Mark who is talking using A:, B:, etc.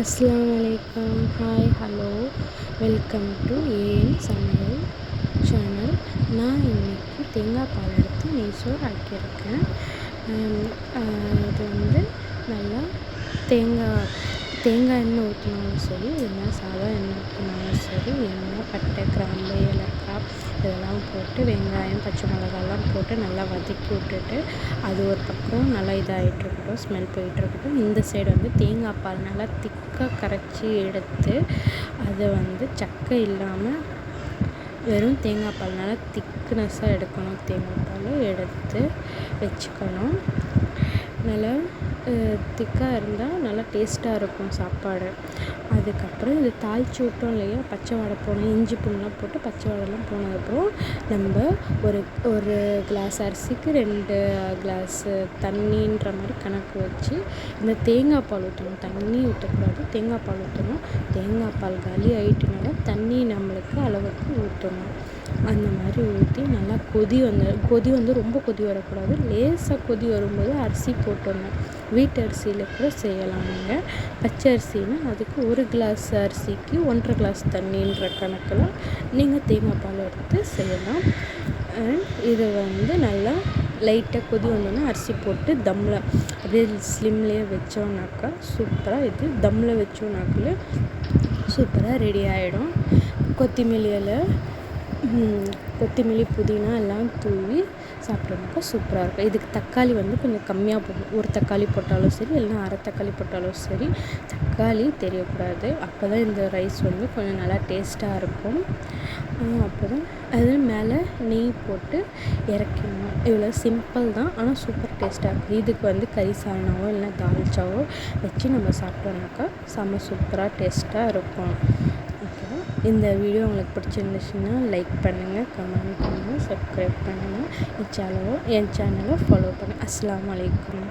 A: அஸ்லாம் வலைக்கம் hi hello welcome to AN சமையல் சேனல் நான் இன்றைக்கி தேங்காய் பால் எடுத்து நெய்சோர் ஆக்கியிருக்கேன். இது வந்து நல்லா தேங்காய் தேங்காய் எண்ணெய் ஊற்றினாலும் சரி இல்லைன்னா சாதம் எண்ணெய் ஊற்றினாலும் சரி என்ன பட்டை கிராம்பு ஏலக்காய் இதெல்லாம் போட்டு வெங்காயம் பச்சை மிளகாலாம் போட்டு நல்லா வதக்கி விட்டுட்டு அது ஒரு பக்கம் நல்லா இதாகிட்ருக்கட்டும் ஸ்மெல் போயிட்டுருக்கட்டும் இந்த சைடு வந்து தேங்காய் பால் நல்லா திக்காக கரைச்சி எடுத்து அதை வந்து சக்கை இல்லாமல் வெறும் தேங்காய் பால் நல்லா திக்னஸ்ஸாக எடுக்கணும். தேங்காய் பால் எடுத்து வச்சுக்கணும். நல்லா திக்காக இருந்தால் நல்லா டேஸ்ட்டாக இருக்கும் சாப்பாடு. அதுக்கப்புறம் இது தாளித்து விட்டோம் இல்லையா? பச்சை வாடை போன இஞ்சி பூண்டுலாம் போட்டு பச்சை வாடைலாம் போனதுக்கப்புறம் நம்ம ஒரு ஒரு கிளாஸ் அரிசிக்கு ரெண்டு கிளாஸு தண்ணின்ற மாதிரி கணக்கு வச்சு இந்த தேங்காய் பால் ஊற்றணும் தண்ணி ஊற்றக்கூடாது தேங்காய் பால் ஊற்றணும் தேங்காய் பால் காலி ஆகிட்டுனால தண்ணி நம்மளுக்கு அளவுக்கு ஊற்றணும் அந்த மாதிரி நல்லா கொதி வந்து கொதி வந்து ரொம்ப கொதி வரக்கூடாது. லேசாக கொதி வரும்போது அரிசி போட்டுடணும் வீட்டு அரிசியில் கூட செய்யலாம் நீங்கள் பச்சை அரிசினா அதுக்கு ஒரு கிளாஸ் அரிசிக்கு ஒன்றரை கிளாஸ் தண்ணின்ற கணக்கில் நீங்கள் தேங்காய் பால் எடுத்து செய்யலாம். அண்ட் வந்து நல்லா லைட்டாக கொதி வந்தோன்னா அரிசி போட்டு தம்மில் அப்படியே ஸ்லிம்லேயே வச்சோன்னாக்கா சூப்பராக இது தம்மில் வச்சோன்னாக்கில் சூப்பராக ரெடி ஆகிடும் கொத்தமல்லி இலை கொத்தமல்லி புதினா எல்லாம் தூவி சாப்பிட்டோம்னாக்கா சூப்பராக இருக்கும். இதுக்கு தக்காளி வந்து கொஞ்சம் கம்மியாக போடணும் ஒரு தக்காளி போட்டாலும் சரி இல்லைன்னா அரை தக்காளி போட்டாலும் சரி தக்காளி தெரியக்கூடாது. அப்போ தான் இந்த ரைஸ் வந்து கொஞ்சம் நல்லா டேஸ்ட்டாக இருக்கும். அப்புறம் அது மேலே நெய் போட்டு இறக்கிடணும். இவ்வளோ சிம்பிள் தான் ஆனால் சூப்பர் டேஸ்ட்டாக இருக்கும். இதுக்கு வந்து கறி சால்னாவோ இல்லைனா தால்ச்சாவோ வச்சு நம்ம சாப்பிட்டோம்னாக்கா செம்ம சூப்பராக டேஸ்ட்டாக இருக்கும். இந்த வீடியோ உங்களுக்கு பிடிச்சிருந்துச்சுன்னா லைக் பண்ணுங்கள் கமெண்ட் பண்ணுங்கள் சப்ஸ்கிரைப் பண்ணுங்கள் என் சேனலை என் சேனலை ஃபாலோ பண்ணுங்கள் அஸ்லாம் வலைக்கம்